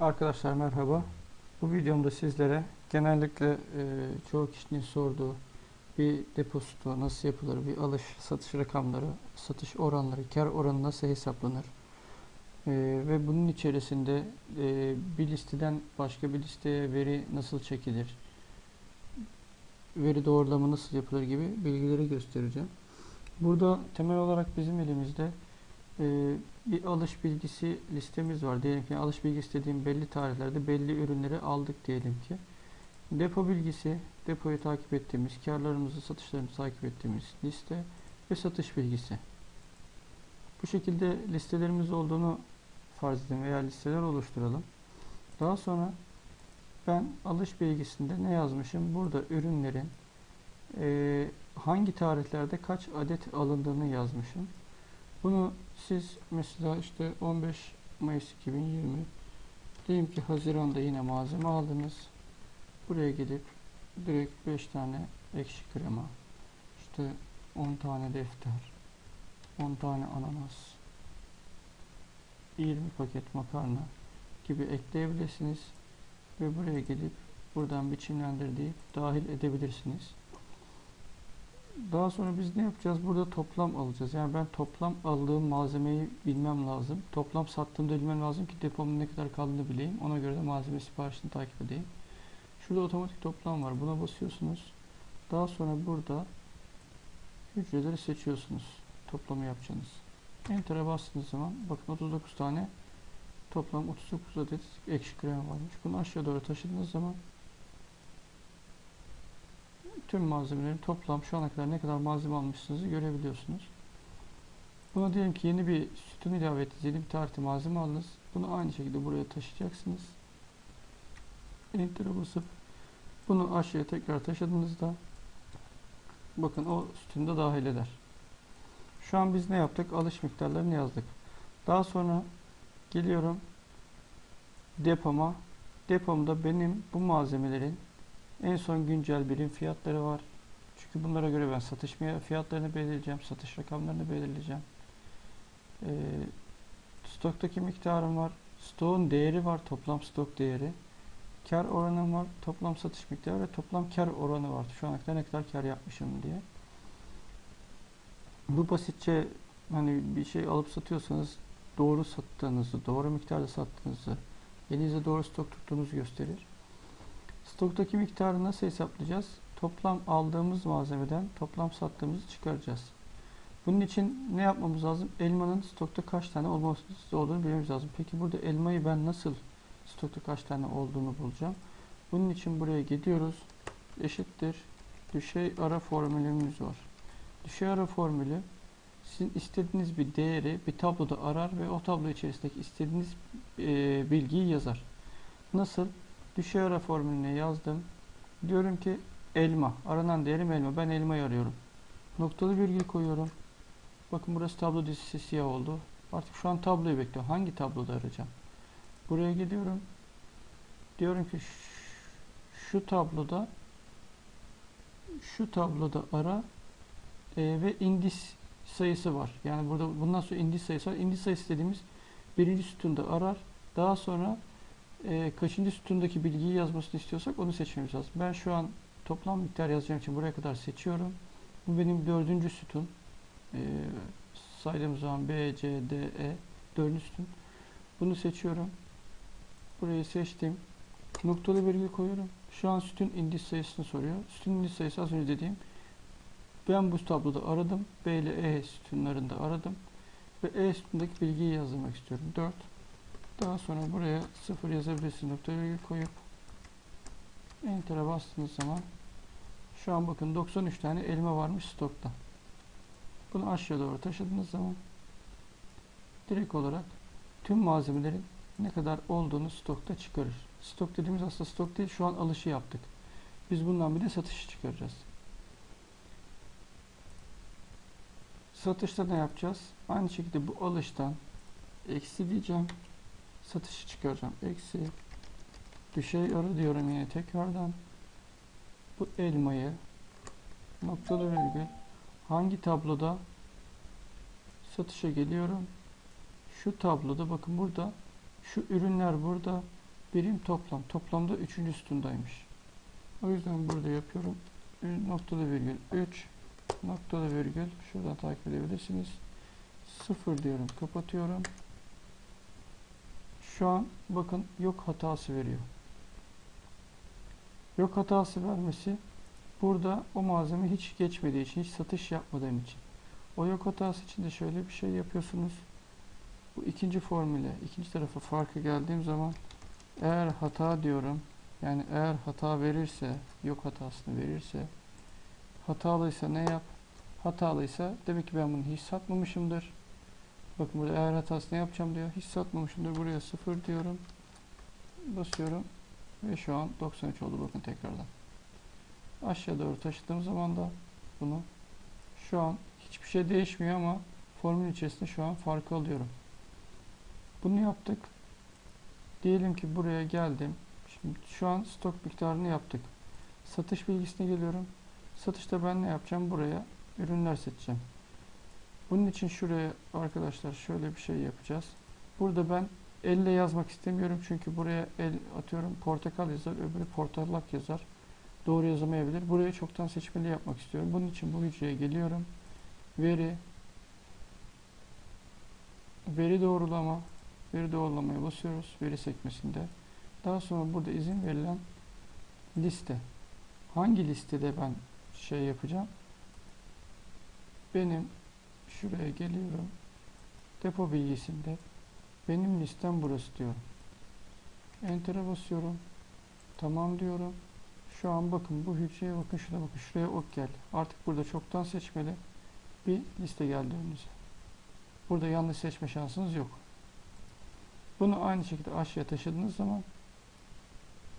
Arkadaşlar merhaba. Bu videomda sizlere genellikle e, çoğu kişinin sorduğu bir depozito nasıl yapılır, bir alış satış rakamları, satış oranları, kar oranı nasıl hesaplanır e, ve bunun içerisinde e, bir listeden başka bir listeye veri nasıl çekilir, veri doğrulama nasıl yapılır gibi bilgileri göstereceğim. Burada temel olarak bizim elimizde e, bir alış bilgisi listemiz var. Diyelim ki alış bilgisi dediğim belli tarihlerde belli ürünleri aldık diyelim ki. Depo bilgisi, depoyu takip ettiğimiz, karlarımızı, satışlarımızı takip ettiğimiz liste ve satış bilgisi. Bu şekilde listelerimiz olduğunu farz edin veya listeler oluşturalım. Daha sonra ben alış bilgisinde ne yazmışım? Burada ürünlerin e, hangi tarihlerde kaç adet alındığını yazmışım. Bunu siz mesela işte 15 Mayıs 2020 diyelim ki Haziran'da yine malzeme aldınız. Buraya gidip direkt 5 tane ekşi krema işte 10 tane defter 10 tane ananas 20 paket makarna gibi ekleyebilirsiniz ve buraya gidip buradan biçimlendir deyip dahil edebilirsiniz. Daha sonra biz ne yapacağız? Burada toplam alacağız. Yani ben toplam aldığım malzemeyi bilmem lazım. Toplam sattığımda bilmem lazım ki depomun ne kadar kaldığını bileyim. Ona göre de malzeme siparişini takip edeyim. Şurada otomatik toplam var. Buna basıyorsunuz. Daha sonra burada hücreleri seçiyorsunuz. Toplamı yapacağınız. Enter'a bastığınız zaman bakın 39 tane toplam 39 adet ekşi krem varmış. Bunu aşağı doğru taşıdığınız zaman tüm malzemelerin toplam şu ana kadar ne kadar malzeme almışsınızı görebiliyorsunuz. Buna diyelim ki yeni bir sütun ilave ettiniz. Yeni bir tarihte malzeme aldınız. Bunu aynı şekilde buraya taşıyacaksınız. Enter'a basıp bunu aşağıya tekrar taşıdığınızda bakın o sütunda dahil eder. Şu an biz ne yaptık? Alış miktarlarını yazdık. Daha sonra geliyorum depoma. Depomda benim bu malzemelerin en son güncel birim fiyatları var. Çünkü bunlara göre ben satış fiyatlarını belirleyeceğim. Satış rakamlarını belirleyeceğim. Ee, stoktaki miktarım var. Stokun değeri var. Toplam stok değeri. Kar oranım var. Toplam satış miktarı ve toplam kar oranı var. Şu ana ne kadar kar yapmışım diye. Bu basitçe hani bir şey alıp satıyorsanız doğru sattığınızı, doğru miktarda sattığınızı, elinizde doğru stok tuttuğunuzu gösterir. Stoktaki miktarı nasıl hesaplayacağız? Toplam aldığımız malzemeden toplam sattığımızı çıkaracağız. Bunun için ne yapmamız lazım? Elmanın stokta kaç tane olması olduğunu bilmemiz lazım. Peki burada elmayı ben nasıl stokta kaç tane olduğunu bulacağım? Bunun için buraya gidiyoruz. Eşittir. Düşey ara formülümüz var. Düşey ara formülü sizin istediğiniz bir değeri bir tabloda arar ve o tablo içerisindeki istediğiniz e, bilgiyi yazar. Nasıl? Düşey ara formülüne yazdım. Diyorum ki elma. Aranan değerim elma. Ben elmayı arıyorum. Noktalı virgül koyuyorum. Bakın burası tablo dizisi siyah oldu. Artık şu an tabloyu bekliyorum. Hangi tabloda arayacağım? Buraya gidiyorum. Diyorum ki şu tabloda şu tabloda ara e, ve indis sayısı var. Yani burada bundan sonra indis sayısı var. İndis sayısı dediğimiz birinci sütunda arar. Daha sonra e, kaçıncı sütundaki bilgiyi yazmasını istiyorsak onu seçmemiz lazım. Ben şu an toplam miktar yazacağım için buraya kadar seçiyorum. Bu benim dördüncü sütun. E, saydığım zaman B, C, D, E dördüncü sütun. Bunu seçiyorum. Burayı seçtim. Noktalı virgül koyuyorum. Şu an sütun indis sayısını soruyor. Sütun indis sayısı az önce dediğim. Ben bu tabloda aradım. B ile E sütunlarında aradım. Ve E sütundaki bilgiyi yazdırmak istiyorum. 4. Daha sonra buraya 0 yazabilirsiniz. Nokta virgül koyup Enter'a bastığınız zaman şu an bakın 93 tane elma varmış stokta. Bunu aşağı doğru taşıdığınız zaman direkt olarak tüm malzemelerin ne kadar olduğunu stokta çıkarır. Stok dediğimiz aslında stok değil. Şu an alışı yaptık. Biz bundan bir de satışı çıkaracağız. Satışta ne yapacağız? Aynı şekilde bu alıştan eksi diyeceğim. Satışı çıkaracağım. Eksi düşey arı diyorum yine tekrardan. Bu elmayı noktalı virgül hangi tabloda satışa geliyorum? Şu tabloda bakın burada şu ürünler burada birim toplam. Toplamda üçüncü sütundaymış. O yüzden burada yapıyorum. Noktalı virgül 3 noktalı virgül şuradan takip edebilirsiniz. 0 diyorum. Kapatıyorum. Şu an bakın yok hatası veriyor. Yok hatası vermesi burada o malzeme hiç geçmediği için, hiç satış yapmadığım için. O yok hatası için de şöyle bir şey yapıyorsunuz. Bu ikinci formüle, ikinci tarafa farkı geldiğim zaman eğer hata diyorum, yani eğer hata verirse, yok hatasını verirse, hatalıysa ne yap? Hatalıysa demek ki ben bunu hiç satmamışımdır. Bakın burada eğer hatasını yapacağım diyor. Hiç satmamışımdır. Buraya 0 diyorum. Basıyorum. Ve şu an 93 oldu bakın tekrardan. Aşağı doğru taşıdığım zaman da bunu şu an hiçbir şey değişmiyor ama formül içerisinde şu an farkı alıyorum. Bunu yaptık. Diyelim ki buraya geldim. Şimdi şu an stok miktarını yaptık. Satış bilgisine geliyorum. Satışta ben ne yapacağım? Buraya ürünler seçeceğim. Bunun için şuraya arkadaşlar şöyle bir şey yapacağız. Burada ben elle yazmak istemiyorum çünkü buraya el atıyorum portakal yazar, öbürü portalak yazar. Doğru yazamayabilir. Burayı çoktan seçmeli yapmak istiyorum. Bunun için bu hücreye geliyorum. Veri veri doğrulama veri doğrulamaya basıyoruz veri sekmesinde. Daha sonra burada izin verilen liste. Hangi listede ben şey yapacağım? Benim şuraya geliyorum. Depo bilgisinde benim listem burası diyorum. Enter'a basıyorum. Tamam diyorum. Şu an bakın bu hücreye bakın şuna bakın. Şuraya ok geldi. Artık burada çoktan seçmeli bir liste geldi önünüze. Burada yanlış seçme şansınız yok. Bunu aynı şekilde aşağıya taşıdığınız zaman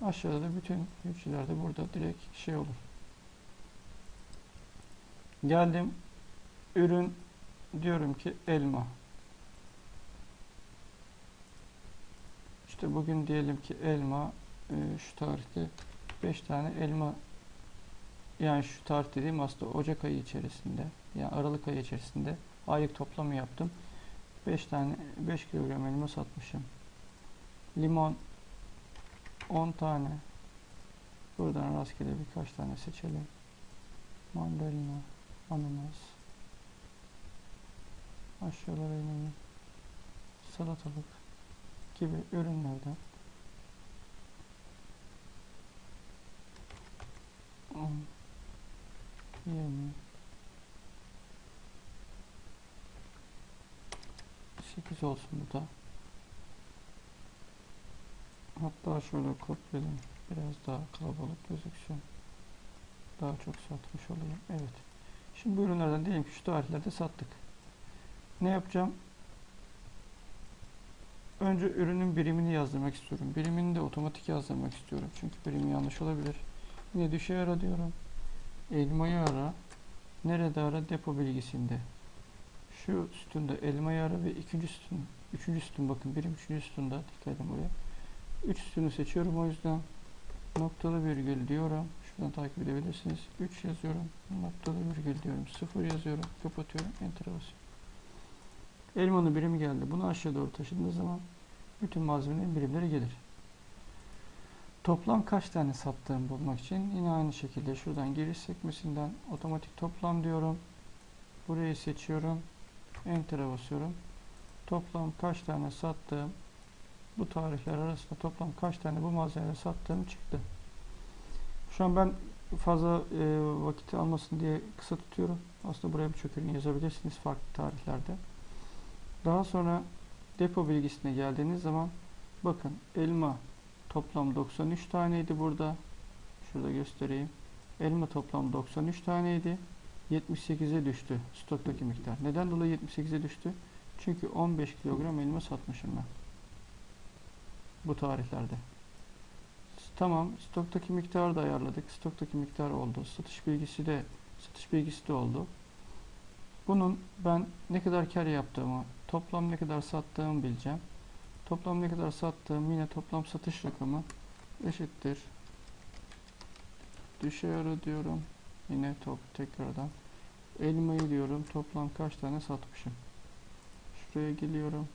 aşağıda da bütün hücrelerde burada direkt şey olur. Geldim. Ürün diyorum ki elma. İşte bugün diyelim ki elma e, şu tarihte 5 tane elma yani şu tarih dediğim aslında Ocak ayı içerisinde yani Aralık ayı içerisinde aylık toplamı yaptım. 5 tane 5 kilogram elma satmışım. Limon 10 tane. Buradan rastgele birkaç tane seçelim. Mandalina, ananas. Aşağılara inelim. Salatalık gibi ürünlerden 10 20 8 olsun bu da. Hatta şöyle kopyalayayım. Biraz daha kalabalık gözüksün. Daha çok satmış olayım. Evet. Şimdi bu ürünlerden diyelim ki şu tarihlerde sattık. Ne yapacağım? Önce ürünün birimini yazdırmak istiyorum. Birimini de otomatik yazdırmak istiyorum. Çünkü birim yanlış olabilir. Yine düşey ara diyorum. Elmayı ara. Nerede ara? Depo bilgisinde. Şu sütunda elmayı ara ve ikinci sütun. Üçüncü sütun bakın. Birim üçüncü sütunda. Dikkat edin buraya. Üç sütunu seçiyorum o yüzden. Noktalı virgül diyorum. Şuradan takip edebilirsiniz. 3 yazıyorum. Noktalı virgül diyorum. 0 yazıyorum. Kapatıyorum. Enter'a basıyorum. Elmanın birimi geldi. Bunu aşağı doğru taşıdığınız zaman bütün malzemenin birimleri gelir. Toplam kaç tane sattığımı bulmak için yine aynı şekilde şuradan giriş sekmesinden otomatik toplam diyorum. Burayı seçiyorum. Enter'a basıyorum. Toplam kaç tane sattığım bu tarihler arasında toplam kaç tane bu malzemeleri sattığım çıktı. Şu an ben fazla e, vakit almasın diye kısa tutuyorum. Aslında buraya birçok ürün yazabilirsiniz farklı tarihlerde. Daha sonra depo bilgisine geldiğiniz zaman bakın elma toplam 93 taneydi burada. Şurada göstereyim. Elma toplam 93 taneydi. 78'e düştü stoktaki miktar. Neden dolayı 78'e düştü? Çünkü 15 kilogram elma satmışım ben. Bu tarihlerde. Tamam. Stoktaki miktarı da ayarladık. Stoktaki miktar oldu. Satış bilgisi de satış bilgisi de oldu. Bunun ben ne kadar kar yaptığımı, toplam ne kadar sattığımı bileceğim. Toplam ne kadar sattığım yine toplam satış rakamı eşittir. Düşe ara diyorum. Yine top tekrardan. Elmayı diyorum. Toplam kaç tane satmışım. Şuraya geliyorum.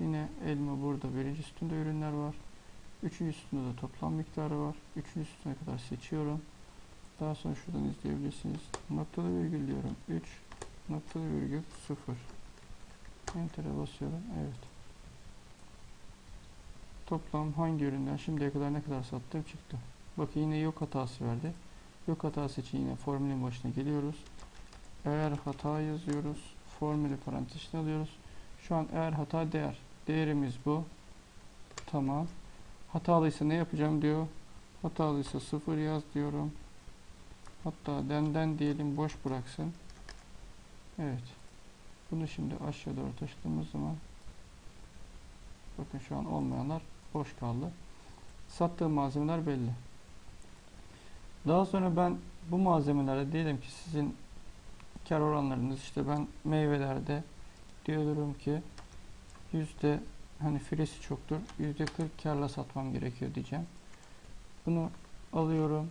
Yine elma burada. Birinci üstünde ürünler var. Üçüncüsünde de toplam miktarı var. Üçüncüsüne kadar seçiyorum. Daha sonra şuradan izleyebilirsiniz. Noktalı virgül diyorum. 3 noktalı virgül 0. Enter'e basıyorum. Evet. Toplam hangi üründen şimdiye kadar ne kadar sattığım çıktı. Bakın yine yok hatası verdi. Yok hatası için yine formülün başına geliyoruz. Eğer hata yazıyoruz. Formülü parantez içine alıyoruz. Şu an eğer hata değer. Değerimiz bu. Tamam. Hatalıysa ne yapacağım diyor. Hatalıysa 0 yaz diyorum. Hatta denden diyelim boş bıraksın. Evet. Bunu şimdi aşağı doğru taşıdığımız zaman bakın şu an olmayanlar boş kaldı. Sattığım malzemeler belli. Daha sonra ben bu malzemelerde diyelim ki sizin kar oranlarınız işte ben meyvelerde diyorum ki yüzde hani firesi çoktur yüzde 40 karla satmam gerekiyor diyeceğim. Bunu alıyorum.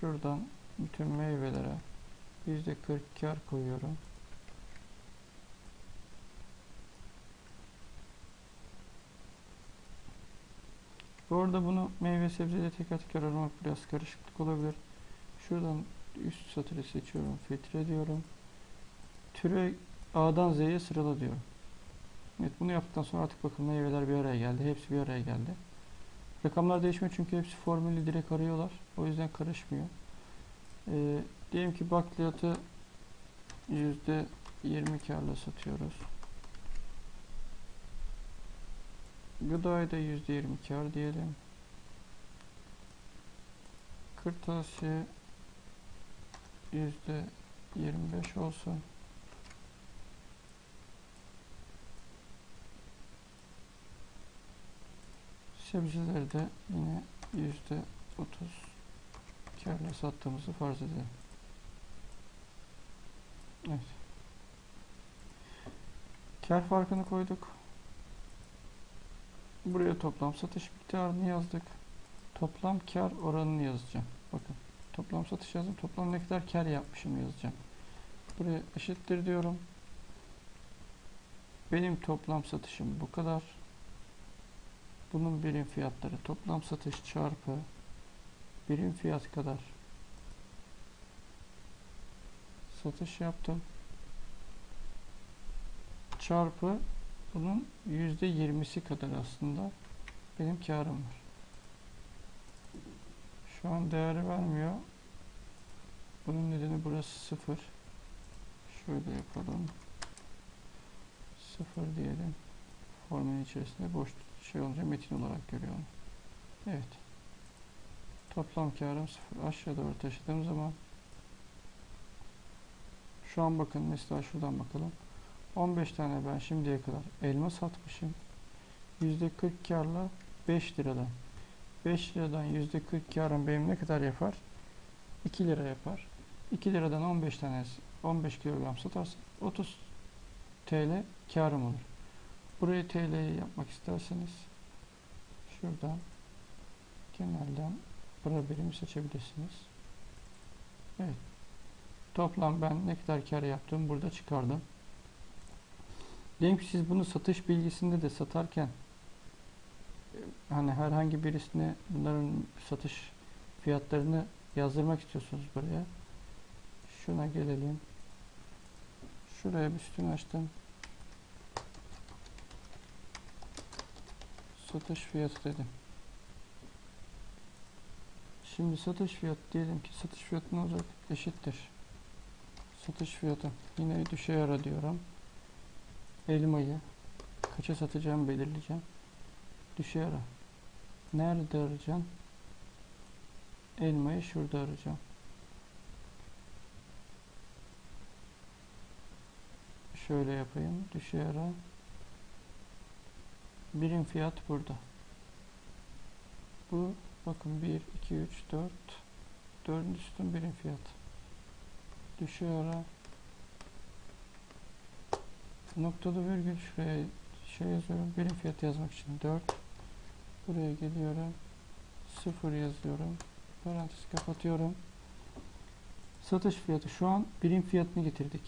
Şuradan bütün meyvelere yüzde 40 kar koyuyorum. Bu arada bunu meyve sebzeyle teker teker aramak biraz karışıklık olabilir. Şuradan üst satırı seçiyorum. Filtre diyorum. Türe A'dan Z'ye sırala diyorum. Evet bunu yaptıktan sonra artık bakın meyveler bir araya geldi. Hepsi bir araya geldi. Rakamlar değişmiyor çünkü hepsi formülü direkt arıyorlar. O yüzden karışmıyor. Ee, diyelim ki bakliyatı yüzde 20 karla satıyoruz. Gıdayı da %20 kar diyelim. Kırtasiye yüzde 25 olsun. Sebzeleri de yine yüzde otuz karla sattığımızı farz edelim. Evet. Kar farkını koyduk. Buraya toplam satış miktarını yazdık. Toplam kar oranını yazacağım. Bakın toplam satış yazdım. Toplam ne kadar kar yapmışım yazacağım. Buraya eşittir diyorum. Benim toplam satışım bu kadar. Bunun birim fiyatları toplam satış çarpı birim fiyat kadar satış yaptım. Çarpı bunun yüzde yirmisi kadar aslında benim karım var. Şu an değeri vermiyor. Bunun nedeni burası sıfır. Şöyle yapalım. Sıfır diyelim. Formülün içerisinde boş şey olunca metin olarak görüyorum. Evet. Toplam karım sıfır. Aşağı doğru taşıdığım zaman şu an bakın mesela şuradan bakalım. 15 tane ben şimdiye kadar elma satmışım. %40 karla 5 liradan. 5 liradan %40 karım benim ne kadar yapar? 2 lira yapar. 2 liradan 15 tane 15 kilogram satarsın. 30 TL karım olur. Burayı TL'yi yapmak isterseniz şuradan kenardan para birimi seçebilirsiniz. Evet. Toplam ben ne kadar kar yaptım burada çıkardım. Diyelim ki siz bunu satış bilgisinde de satarken hani herhangi birisine bunların satış fiyatlarını yazdırmak istiyorsunuz buraya. Şuna gelelim. Şuraya bir sütun açtım. Satış fiyatı dedim. Şimdi satış fiyatı diyelim ki satış fiyatı ne olacak? Eşittir. Satış fiyatı. Yine düşe ara diyorum. Elmayı kaça satacağım belirleyeceğim. Düşe ara. Nerede arayacağım? Elmayı şurada arayacağım. Şöyle yapayım. Düşe ara. Birim fiyat burada. Bu bakın 1, 2, 3, 4 dördüncü sütun birim fiyat. Düşe ara. Noktalı virgül şuraya şey yazıyorum. Birim fiyat yazmak için 4. Buraya geliyorum. 0 yazıyorum. Parantez kapatıyorum. Satış fiyatı şu an birim fiyatını getirdik.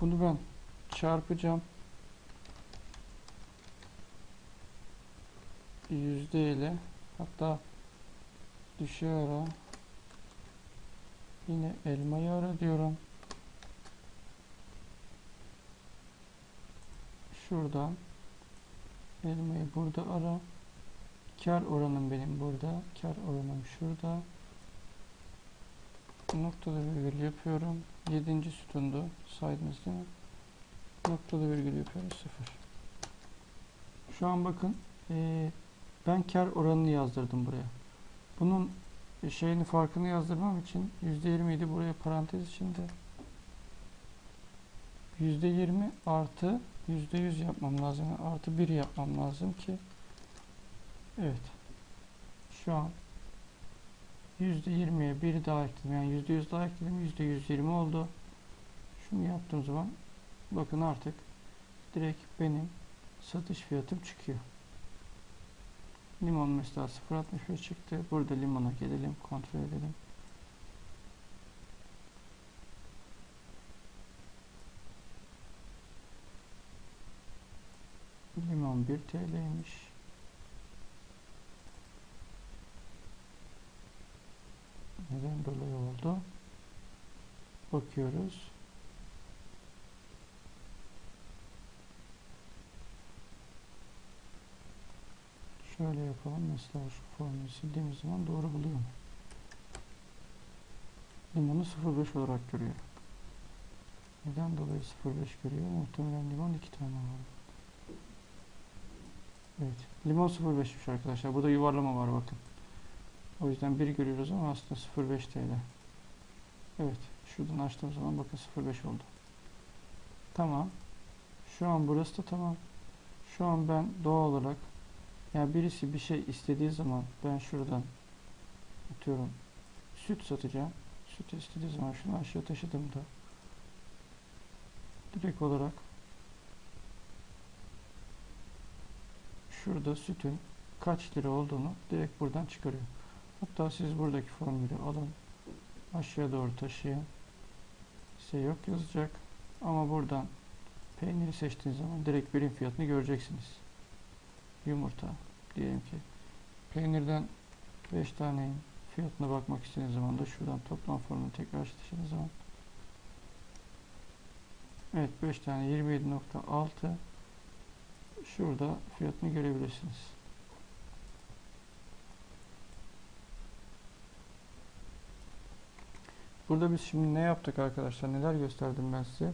Bunu ben çarpacağım. yüzde ile hatta ara yine elmayı ara diyorum. Şuradan elmayı burada ara. Kar oranım benim burada. Kar oranım şurada. Noktada virgül yapıyorum. 7. sütundu. Saydınız değil mi? Noktada virgül yapıyorum. 0. Şu an bakın eee, ben kar oranını yazdırdım buraya. Bunun şeyini farkını yazdırmam için %20 idi buraya parantez içinde. %20 artı %100 yapmam lazım. Yani artı 1 yapmam lazım ki evet şu an %20'ye 1 daha ekledim. Yani %100 daha ekledim. %120 oldu. Şunu yaptığım zaman bakın artık direkt benim satış fiyatım çıkıyor. Limon mesela 0.65 çıktı. Burada limona gelelim. Kontrol edelim. Limon 1 TL'ymiş. Neden dolayı oldu? Bakıyoruz. Şöyle yapalım. Mesela şu formülü sildiğimiz zaman doğru buluyor mu? Limonu 0.5 olarak görüyor. Neden dolayı 0.5 görüyor? Muhtemelen limon 2 tane var. Evet. Limon 0.5'miş arkadaşlar. Burada yuvarlama var bakın. O yüzden 1 görüyoruz ama aslında 0.5 TL. Evet. Şuradan açtığım zaman bakın 0.5 oldu. Tamam. Şu an burası da tamam. Şu an ben doğal olarak yani birisi bir şey istediği zaman ben şuradan atıyorum süt satacağım. Süt istediği zaman şunu aşağı taşıdığımda direkt olarak şurada sütün kaç lira olduğunu direkt buradan çıkarıyor. Hatta siz buradaki formülü alın aşağı doğru taşıyın. Size yok yazacak. Ama buradan peyniri seçtiğiniz zaman direkt birim fiyatını göreceksiniz. Yumurta diyelim ki peynirden 5 taneyin fiyatına bakmak istediğiniz zaman da şuradan toplam formülü tekrar taşıdığınız zaman Evet 5 tane 27.6 şurada fiyatını görebilirsiniz. Burada biz şimdi ne yaptık arkadaşlar? Neler gösterdim ben size?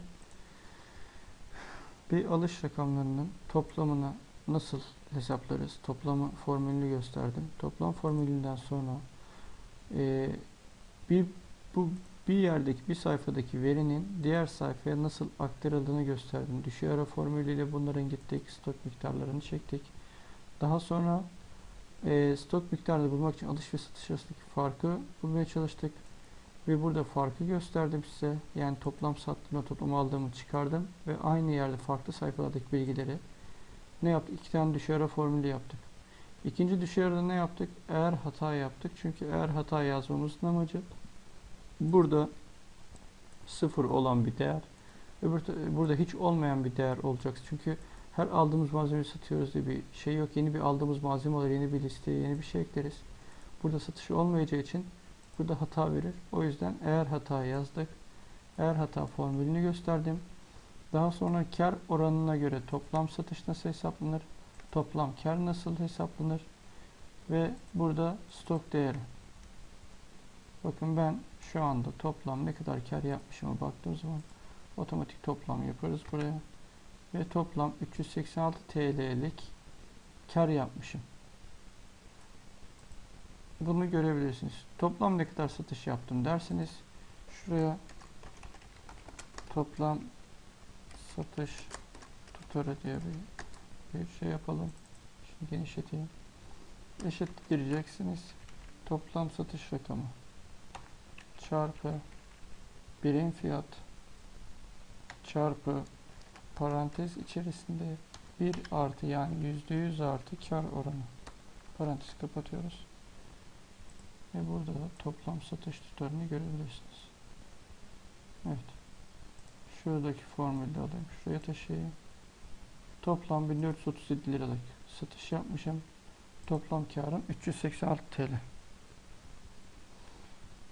Bir alış rakamlarının toplamını nasıl hesaplarız? Toplamı formülünü gösterdim. Toplam formülünden sonra e, bir bu bir yerdeki bir sayfadaki verinin diğer sayfaya nasıl aktarıldığını gösterdim. Düşey ara formülüyle bunların gittik. Stok miktarlarını çektik. Daha sonra e, stok miktarını bulmak için alış ve satış arasındaki farkı bulmaya çalıştık. Ve burada farkı gösterdim size. Yani toplam sattığımda toplam aldığımı çıkardım. Ve aynı yerde farklı sayfalardaki bilgileri ne yaptık? İki tane düşey ara formülü yaptık. İkinci düşey arada ne yaptık? Eğer hata yaptık. Çünkü eğer hata yazmamızın amacı burada sıfır olan bir değer öbür burada hiç olmayan bir değer olacak. Çünkü her aldığımız malzemeyi satıyoruz diye bir şey yok. Yeni bir aldığımız malzeme olur. Yeni bir listeye yeni bir şey ekleriz. Burada satışı olmayacağı için burada hata verir. O yüzden eğer hata yazdık. Eğer hata formülünü gösterdim. Daha sonra kar oranına göre toplam satış nasıl hesaplanır? Toplam kar nasıl hesaplanır? Ve burada stok değeri. Bakın ben şu anda toplam ne kadar kar yapmışıma baktığım zaman otomatik toplam yaparız buraya. Ve toplam 386 TL'lik kar yapmışım. Bunu görebilirsiniz. Toplam ne kadar satış yaptım derseniz şuraya toplam satış tutarı diye bir, bir şey yapalım. Şimdi genişleteyim. Eşit gireceksiniz. Toplam satış rakamı çarpı birim fiyat çarpı parantez içerisinde 1 artı yani %100 artı kar oranı. Parantez kapatıyoruz. Ve burada da toplam satış tutarını görebilirsiniz. Evet. Şuradaki formülde alayım. Şuraya taşıyayım. Toplam 1437 liralık satış yapmışım. Toplam karım 386 TL.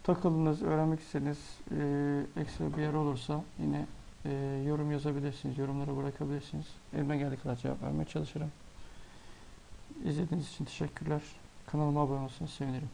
Takıldınız, öğrenmek istediğiniz e, ekstra bir yer olursa yine e, yorum yazabilirsiniz, yorumlara bırakabilirsiniz. Elimden geldiği kadar cevap vermeye çalışırım. İzlediğiniz için teşekkürler. Kanalıma abone olursanız sevinirim.